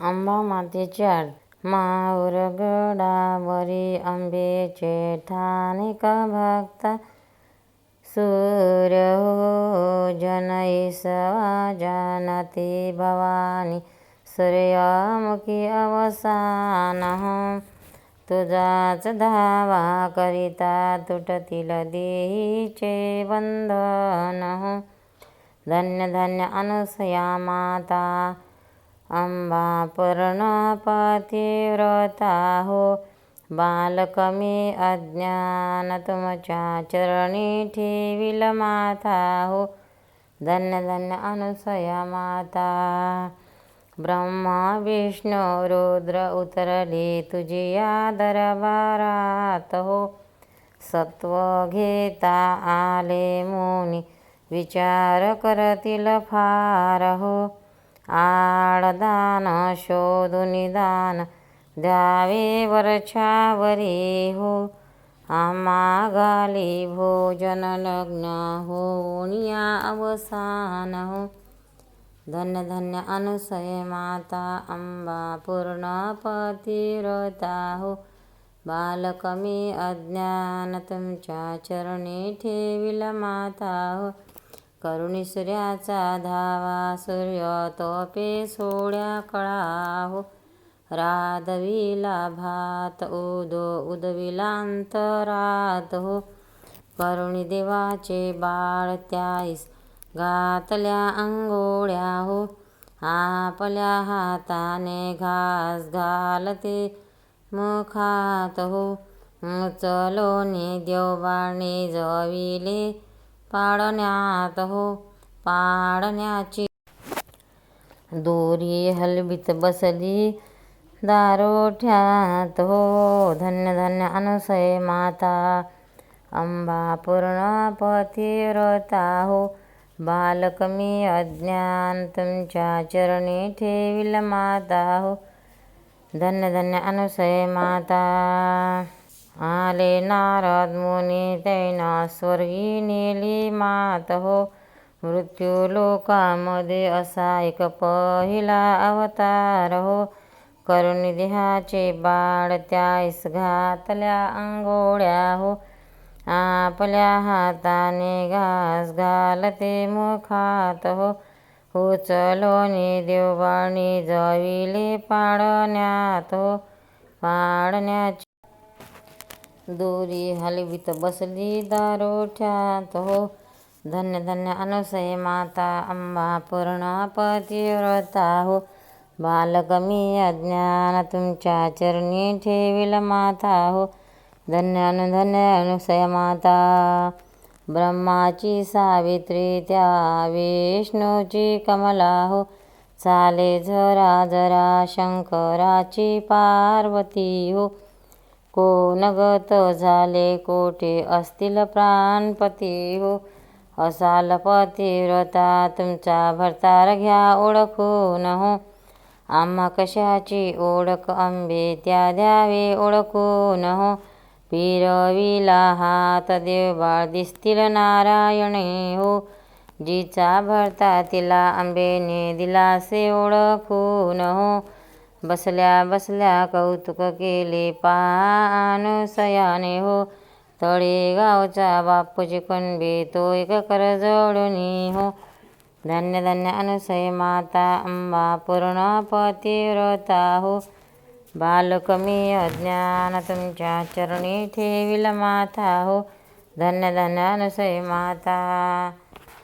अंबा मातेच्या माऊर गडावरी अंबेचे ठाणिक भक्ता. सूर्य हो जनईसवा जानती भवानी. सूर्यमुखी अवसान हो. तुझाच धावा करिता तुटतील देहीचे बंधन हो. धन्य धन्य अनुसया माता. अंबा पतिव्रता हो बालकमी अज्ञान तुमच्या चरणी ठेविल माता हो धन्य धन्य अनुसया माता. ब्रह्मा विष्णू रुद्र उतरली तुझिया दरबारात हो. सत्व घेता आले मुनी विचार करतील फार हो. आडदान शोधुनिदान द्यावे वरछावरी हो. आम्हागाली भोजन लग्न होनिया अवसान हो. धन्य धन्य अनुसय माता अंबा पूर्ण पतिरता हो. बालकमी अज्ञान तुमच्या चरणी ठेविल माता हो. करुणी सूर्याचा धावा सूर्य तोपे सोड्या कळा हो राधविला भात उदो उदविलांतरात हो करुणी देवाचे बाळ त्याईस घातल्या अंगोळ्या हो आपल्या हाताने घास घालते मुखात हो उचलोनी देवबाणी जविले पाडण्यात हो पाडण्याची. दोरी हलवीत बसली दारोठ्यात हो धन्य धन्य अनुसय माता. अंबा पूर्ण पतिव्रता हो बालकमी अज्ञान तुमच्या चरणी ठेविल माता हो. धन्य धन्य अनुसय माता. आले नारद मुनी तैना स्वर्गी नेली मात हो. मृत्यू लोकामध्ये असा एक पहिला अवतार हो. करुणी देहाचे बाळ त्यास घातल्या अंगोळ्या हो. आपल्या हाताने घास घालते मुखात हो. उचलोनी देवबाणी जविले पाडण्यात हो. पाडण्याचे दोरी हलवीत बसली दारोठ्यात हो। धन्य धन्य अनुसय माता अंबा पूर्ण पतिव्रता हो। बालकमी अज्ञान तुमच्या चरणी ठेविल माता हो। धन्य अनुधन्य अनुसय माता ब्रह्माची सावित्री त्या विष्णूची कमला हो। चाले झरा जरा शंकराची पार्वती हो। कोणगत झाले कोठे? असतील प्राणपती हो. असाल पतिव्रता तुमचा भरतार घ्या ओळखून हो. आम्हा कशाची ओळख? अंबे त्या द्यावे ओळखून हो. पिरविला हात देवबाळ दिसतील नारायणे हो. जिचा भरता तिला आंबेने दिलासे ओळखून हो. बसल्या बसल्या कौतुक केले. पानुसयाने हो तळेगावचा बापूजी कुणबी तो एक कर जोडुनी हो. धन्य धन्य अनुसय माता अंबा पूर्ण पतिव्रता हो. बालक मी अज्ञान तुमच्या चरणी ठेविल माता हो. धन्य धन्य अनुसय माता